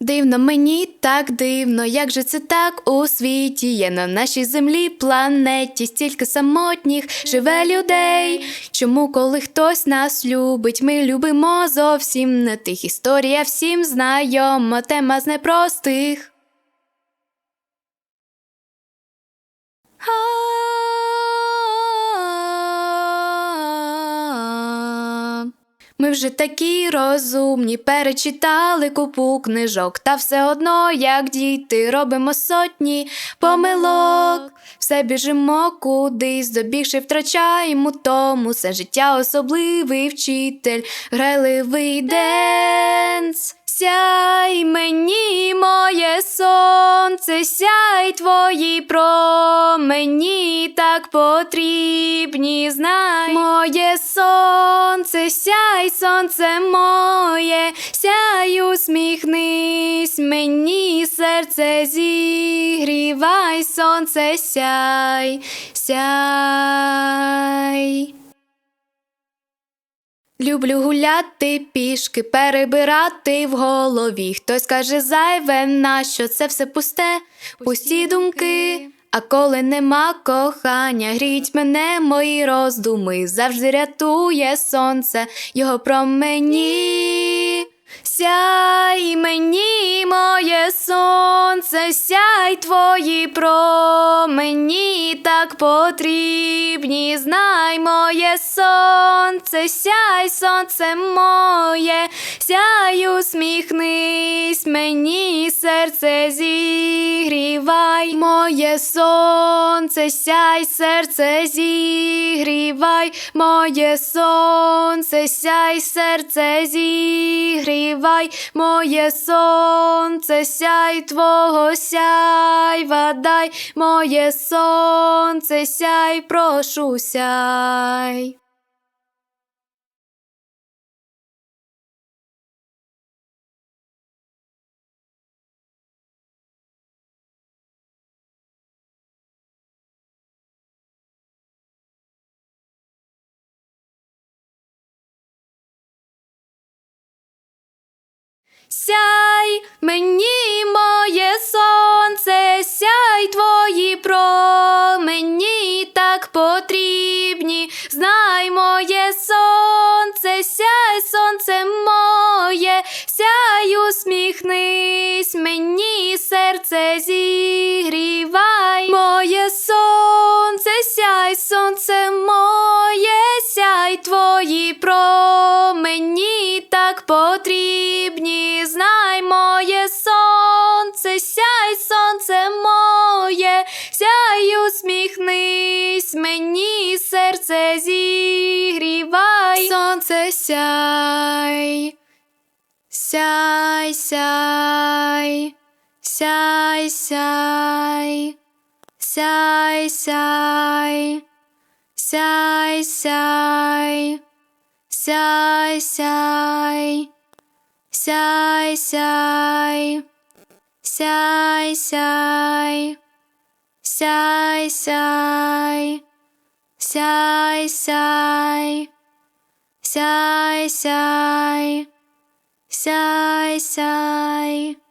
Дивно мені так дивно, як же це так у світі є на нашій землі планеті стільки самотніх живе людей. Чому, коли хтось нас любить, ми любимо зовсім не тих. Історія всім знайома, тема з непростих. Ми вже такі розумні, перечитали купу книжок, та все одно, як діти, робимо сотні помилок. Все біжимо кудись, добігши втрачаємо тому. Все життя особливий вчитель, грайливий денс. Сяй мені, моє сонце, сяй твої промені так потрібні, знай моє сонце, сяй, сонце моє, сяй, усміхнись мені, серце зігрівай, сонце сяй, сяй. Люблю гуляти пішки, перебирати в голові. Хтось каже зайве, нащо це все пусте, пусті думки. А коли нема кохання, гріть мене, мої роздуми, завжди рятує сонце, його промені. Сяй мені, моє сонце, сяй твої промені так потрібні, знай моє сонце, сяй, сонце моє, сяй, усміхнись мені, серце зігрівай, моє сонце, сяй, серце зігрівай, моє сонце, сяй, серце зігрівай, моє сонце, сяй твого сяйва дай, моє сонце, сяй, прошу сяй. Сяй мені, моє сонце, сяй твої промені так потрібні. Знай моє сонце, сяй, сонце моє, сяй, усміхнись мені, серце зігрівай, моє сонце, сяй, сонце мені, серце зігрівай, сонце сяй, сяй, сяй, сяй, сяй, сяй, сяй, сяй, сяй. Сяй, сяй, сяй, сяй, сяй, сяй, сяй, сяй, сяй, сяй, сяй, сяй, сяй, сяй.